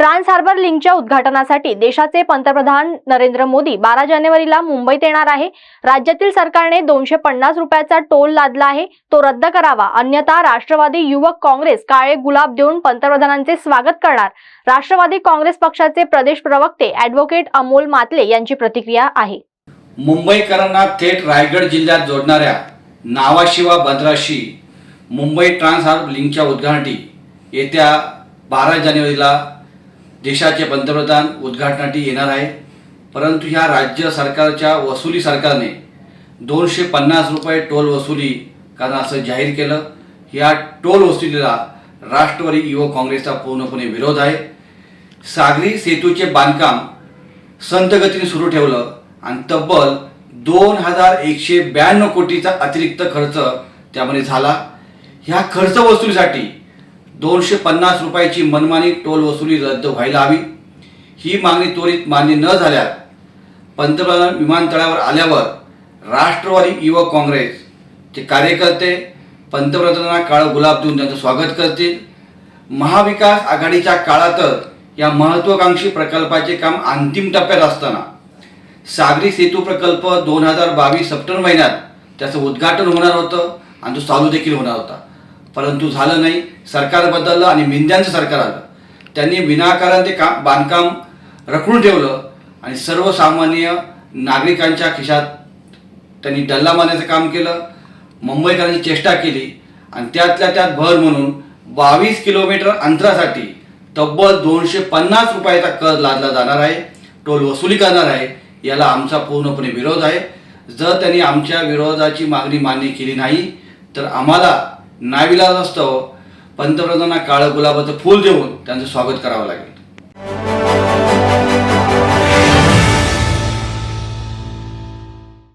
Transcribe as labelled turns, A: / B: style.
A: Trans harbour लिंकच्या उद्घाटनासाठी देशाचे पंतप्रधान नरेंद्र मोदी बारा जानेवारीला मुंबईत येणार आहे. राज्यातील सरकारने दोनशे पन्नास रुपयाचा टोल लादला आहे. तो रद्द करावा. अन्यथा राष्ट्रवादी युवक काँग्रेस काळे गुलाब देऊन पंतप्रधानांचे स्वागत करणार. राष्ट्रवादी काँग्रेस पक्षाचे प्रदेश प्रवक्ते ऍडव्होकेट अमोल मातले यांची प्रतिक्रिया आहे.
B: मुंबईकरांना थेट रायगड जिल्ह्यात जोडणाऱ्या नावाशिवा बंदराशी मुंबई ट्रान्स हार्बर लिंकच्या उद्घाटनासाठी येत्या बारा जानेवारीला देशाचे पंतप्रधान उद्घाटनासाठी येणार आहे. परंतु ह्या राज्य सरकारच्या वसुली सरकारने दोनशे पन्नास रुपये टोल वसुली कारण असं जाहीर केलं. या टोल वसुलीला राष्ट्रवादी युवक काँग्रेसचा पूर्णपणे विरोध आहे. सागरी सेतूचे बांधकाम संतगतीने सुरू ठेवलं आणि तब्बल दोन हजार एकशे ब्याण्णव कोटीचा अतिरिक्त खर्च त्यामध्ये झाला. ह्या खर्च वसुलीसाठी दोनशे पन्नास रुपयाची मनमानी टोल वसुली रद्द व्हायला हवी. ही मागणी त्वरित मान्य न झाल्यास पंतप्रधान विमानतळावर आल्यावर राष्ट्रवादी युवक काँग्रेसचे कार्यकर्ते पंतप्रधानांना काळं गुलाब देऊन त्यांचं स्वागत करतील. महाविकास आघाडीच्या काळातच या महत्त्वाकांक्षी प्रकल्पाचे काम अंतिम टप्प्यात असताना सागरी सेतू प्रकल्प दोन हजार बावीस सप्टेंबर महिन्यात त्याचं उद्घाटन होणार होतं आणि तो चालू देखील होणार होता. परंतु झालं नाही. सरकार बदललं आणि मिंद्यांचं सरकार आलं. त्यांनी विनाकारण ते काम बांधकाम रखडून ठेवलं आणि सर्वसामान्य नागरिकांच्या खिशात त्यांनी डल्ला मारण्याचं काम केलं मुंबईकरांची चेष्टा केली आणि त्यातल्या त्यात भर म्हणून बावीस किलोमीटर अंतरासाठी तब्बल दोनशे पन्नास रुपयाचा कर लादला जाणार आहे टोल वसुली करणार आहे याला आमचा पूर्णपणे विरोध आहे. जर त्यांनी आमच्या विरोधाची मागणी मान्य केली नाही तर आम्हाला नाविलाज असतो पंतप्रधानांना काळं गुलाबाचं फूल देऊन त्यांचं स्वागत करावं लागेल.